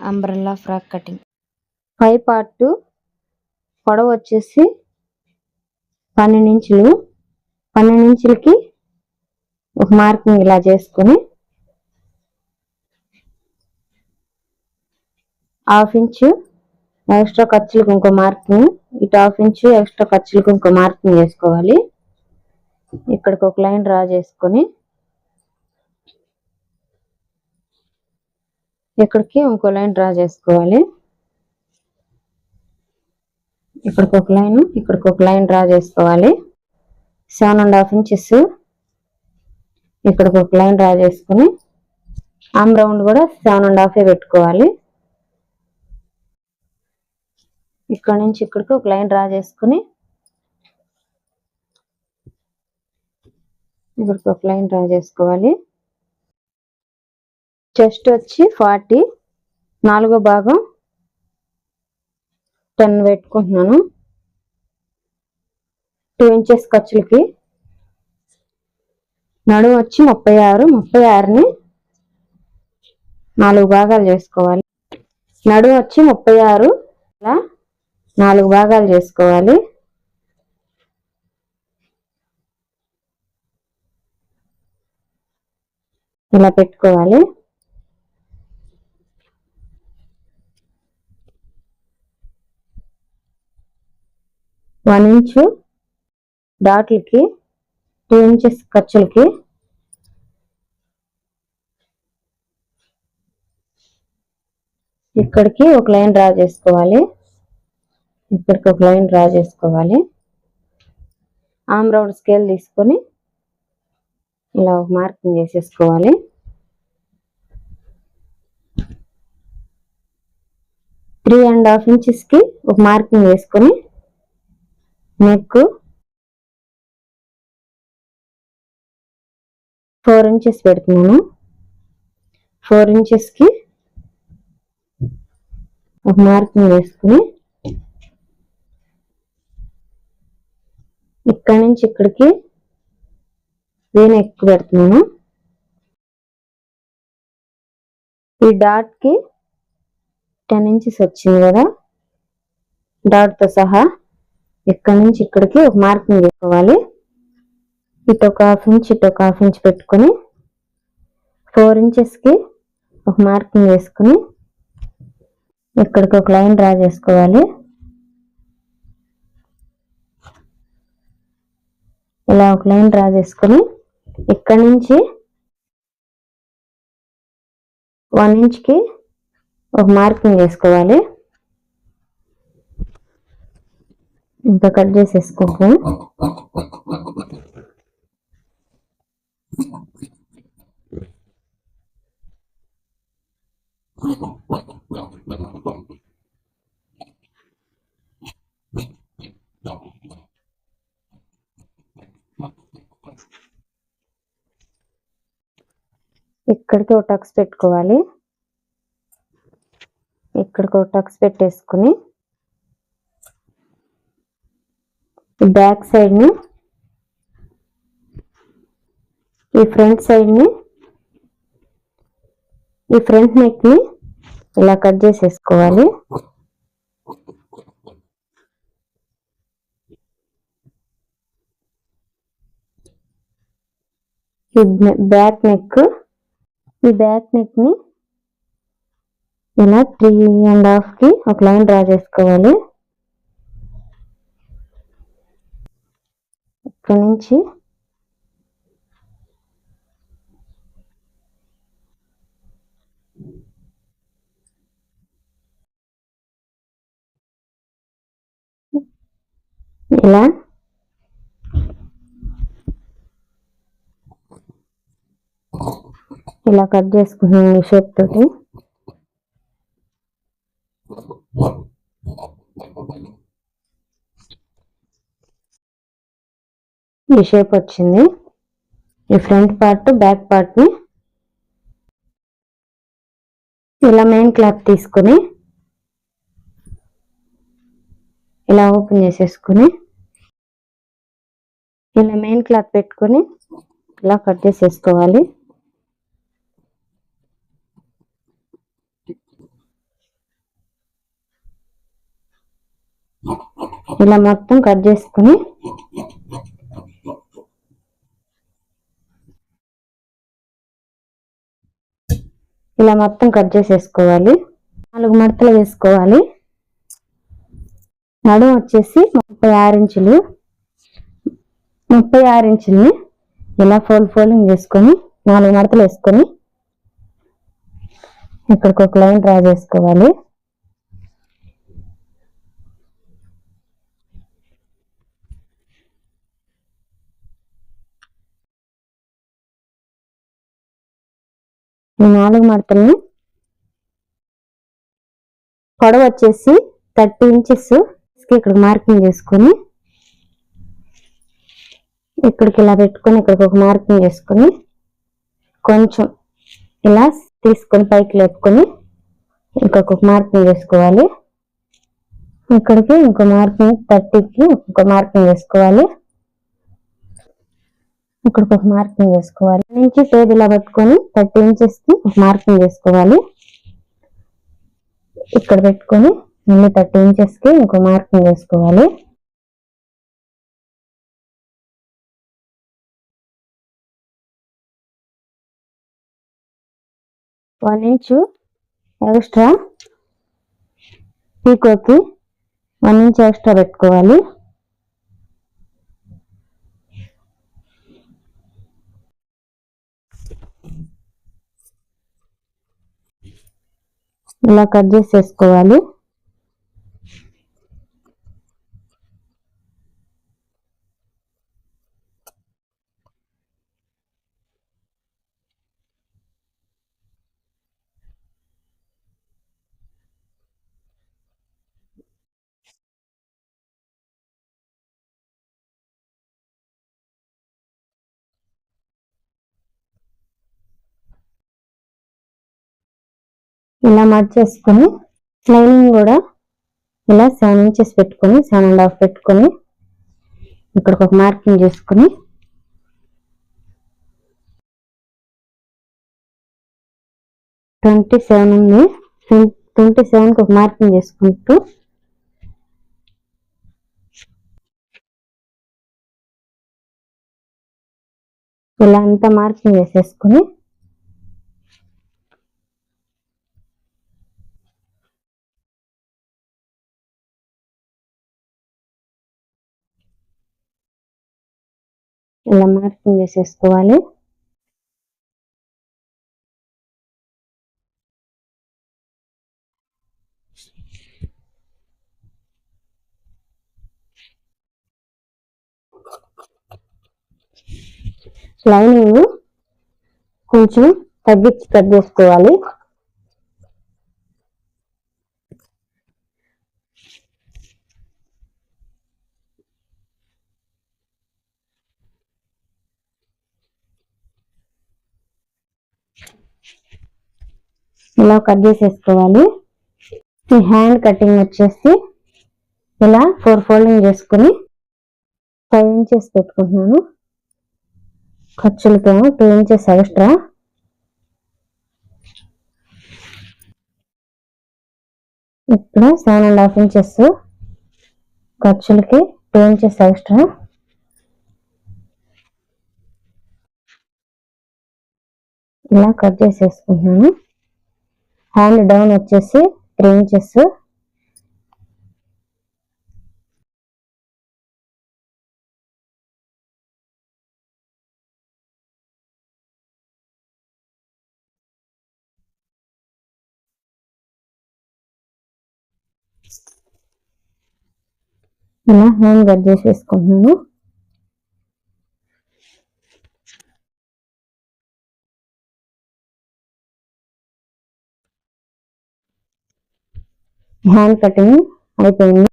Umbrella frock cutting పై part పొడవు వచ్చేసి పన్నెండు ఇంచులు. పన్నెండు ఇంచులకి ఒక మార్కింగ్ ఇలా చేసుకొని హాఫ్ ఇంచు ఎక్స్ట్రా ఖర్చులకు ఇంకో మార్కింగ్ ఇటు హాఫ్ ఇంచు ఎక్స్ట్రా ఖర్చులకు ఇంకో మార్కింగ్ చేసుకోవాలి ఇక్కడికి ఒక లైన్ డ్రా చేసుకొని ఇక్కడికి ఇంకో లైన్ డ్రా చేసుకోవాలి. ఇక్కడికి ఒక లైన్ ఇక్కడికి ఒక లైన్ డ్రా చేసుకోవాలి. Seven and half inches. ఇక్కడికి ఒక లైన్ డ్రా చేసుకుని ఆమ్ రౌండ్ కూడా సెవెన్ అండ్ హాఫే పెట్టుకోవాలి. ఇక్కడ నుంచి ఇక్కడికి ఒక లైన్ డ్రా చేసుకుని ఇక్కడికి ఒక లైన్ డ్రా చేసుకోవాలి. చెస్ట్ వచ్చి ఫార్టీ. నాలుగో భాగం టెన్ పెట్టుకుంటున్నాను. టూ ఇంచెస్ ఖర్చులకి. నడుము వచ్చి ముప్పై ఆరు. ముప్పై ఆరుని నాలుగు భాగాలు చేసుకోవాలి. నడుము వచ్చి ముప్పై ఆరు. ఇలా నాలుగు భాగాలు చేసుకోవాలి. ఇలా పెట్టుకోవాలి. వన్ ఇంచు డాట్లకి టూ ఇంచెస్ ఖర్చులకి. ఇక్కడికి ఒక లైన్ డ్రా చేసుకోవాలి. ఇక్కడికి ఒక లైన్ డ్రా చేసుకోవాలి. ఆమ్ రౌండ్ స్కేల్ తీసుకొని ఇలా ఒక మార్కింగ్ చేసేసుకోవాలి. త్రీ అండ్ హాఫ్ ఇంచెస్కి ఒక మార్కింగ్ వేసుకొని నెక్ ఫోర్ ఇంచెస్ పెడుతున్నాను. ఫోర్ ఇంచెస్కి ఒక మార్కింగ్ వేసుకుని ఇక్కడ నుంచి ఇక్కడికి నేను ఎక్కువ పెడుతున్నాను. ఈ డాట్కి టెన్ ఇంచెస్ వచ్చింది కదా. డాట్తో సహా ఇక్కడ నుంచి ఇక్కడికి ఒక మార్కింగ్ వేసుకోవాలి. ఇటు ఒక హాఫ్ ఇంచ్ ఇటు ఒక హాఫ్ ఇంచ్ పెట్టుకొని ఫోర్ ఇంచెస్కి ఒక మార్కింగ్ వేసుకుని ఇక్కడికి ఒక లైన్ డ్రా చేసుకోవాలి. ఇలా ఒక లైన్ డ్రా చేసుకొని ఇక్కడ నుంచి వన్ ఇంచ్కి ఒక మార్కింగ్ వేసుకోవాలి. ఇంకా కట్ చేసేసుకుంటాం ఇక్కడికి ఒక టక్స్ పెట్టుకోవాలి? ఇక్కడికి ఒక టక్స్ పెట్టేసుకుని బ్యాక్ సైడ్ని ఈ ఫ్రంట్ సైడ్ని ఈ ఫ్రంట్ నెక్ని ఇలా కట్ చేసేసుకోవాలి. ఈ బ్యాక్ నెక్ ఈ బ్యాక్ నెక్ని ఇలా త్రీ అండ్ హాఫ్కి ఒక లైన్ డ్రా చేసుకోవాలి. ఇక్కడ నుంచి. ఇలా. ఇలా కట్ చేసుకుంటున్నాను ఈ షేప్ తోటి. ఈ షేప్ వచ్చింది. ఈ ఫ్రంట్ పార్ట్ బ్యాక్ పార్ట్ని ఇలా మెయిన్ క్లాత్ తీసుకుని ఇలా ఓపెన్ చేసేసుకుని ఇలా మెయిన్ క్లాత్ పెట్టుకొని ఇలా కట్ చేసేసుకోవాలి. ఇలా మొత్తం కట్ చేసుకుని ఇలా మొత్తం కట్ చేసేసుకోవాలి. నాలుగు మడతలు వేసుకోవాలి. నడుము వచ్చేసి ముప్పై ఆరు ఇంచులు. ముప్పై ఆరు ఇంచుల్ని ఇలా ఫోల్డ్ ఫోల్డింగ్ చేసుకొని నాలుగు మడతలు వేసుకొని ఇక్కడికి ఒక లైన్ డ్రా చేసుకోవాలి. నాలుగు మడతల్ని పొడవు వచ్చేసి థర్టీ ఇంచెస్ ఇక్కడ మార్కింగ్ చేసుకొని ఇక్కడికి ఇలా పెట్టుకొని ఇక్కడికి ఒక మార్కింగ్ చేసుకొని కొంచెం ఇలా తీసుకొని పైకి లేపుకొని ఇంకొక మార్కింగ్ చేసుకోవాలి. ఇక్కడికి ఇంకో మార్కింగ్ థర్టీకి ఇంకో మార్కింగ్ చేసుకోవాలి. ఇక్కడ ఒక మార్కింగ్ చేసుకోవాలి. నుంచి టేబుల్ ఇలా పెట్టుకొని థర్టీ ఇంచెస్కి ఒక మార్కింగ్ చేసుకోవాలి. ఇక్కడ పెట్టుకొని మళ్ళీ థర్టీ ఇంచెస్కి ఇంకో మార్కింగ్ చేసుకోవాలి. వన్ ఇంచు ఎక్స్ట్రా పీకోకి వన్ ఇంచ్ ఎక్స్ట్రా పెట్టుకోవాలి. ఇలా కట్ చేసేసుకోవాలి. ఇలా మడ్ చేసుకొని లైనింగ్ కూడా ఇలా సెవెన్ ఇంచెస్ పెట్టుకొని సెవెన్ అండ్ హాఫ్ పెట్టుకొని ఇక్కడికి ఒక మార్కింగ్ చేసుకొని ట్వంటీ సెవెన్ ఉంది ట్వంటీ సెవెన్కి ఒక మార్కింగ్ చేసుకుంటూ ఇలా అంతా మార్కింగ్ వేసేసుకొని ఇలా మార్కింగ్ చేసేసుకోవాలి. లైనింగ్ కొంచెం తగ్గించి కట్ చేసుకోవాలి. ఇలా కట్ చేసేసుకోవాలి. ఈ హ్యాండ్ కటింగ్ వచ్చేసి ఇలా ఫోర్ ఫోల్డింగ్ చేసుకుని ఫైవ్ ఇంచెస్ పెట్టుకుంటున్నాను. ఖర్చులకేమో టూ ఇంచెస్ ఎక్స్ట్రా ఇప్పుడు సెవెన్ అండ్ హాఫ్ ఇంచెస్ ఖర్చులకి టూ ఇంచెస్ ఎక్స్ట్రా ఇలా కట్ చేసేసుకుంటున్నాను. హ్యాండ్ డౌన్ వచ్చేసి త్రీ ఇంచెస్ ఇలా హ్యాండ్ కట్ చేసేసుకుంటున్నాను హ్యాండ్ కటింగ్ అయిపోయింది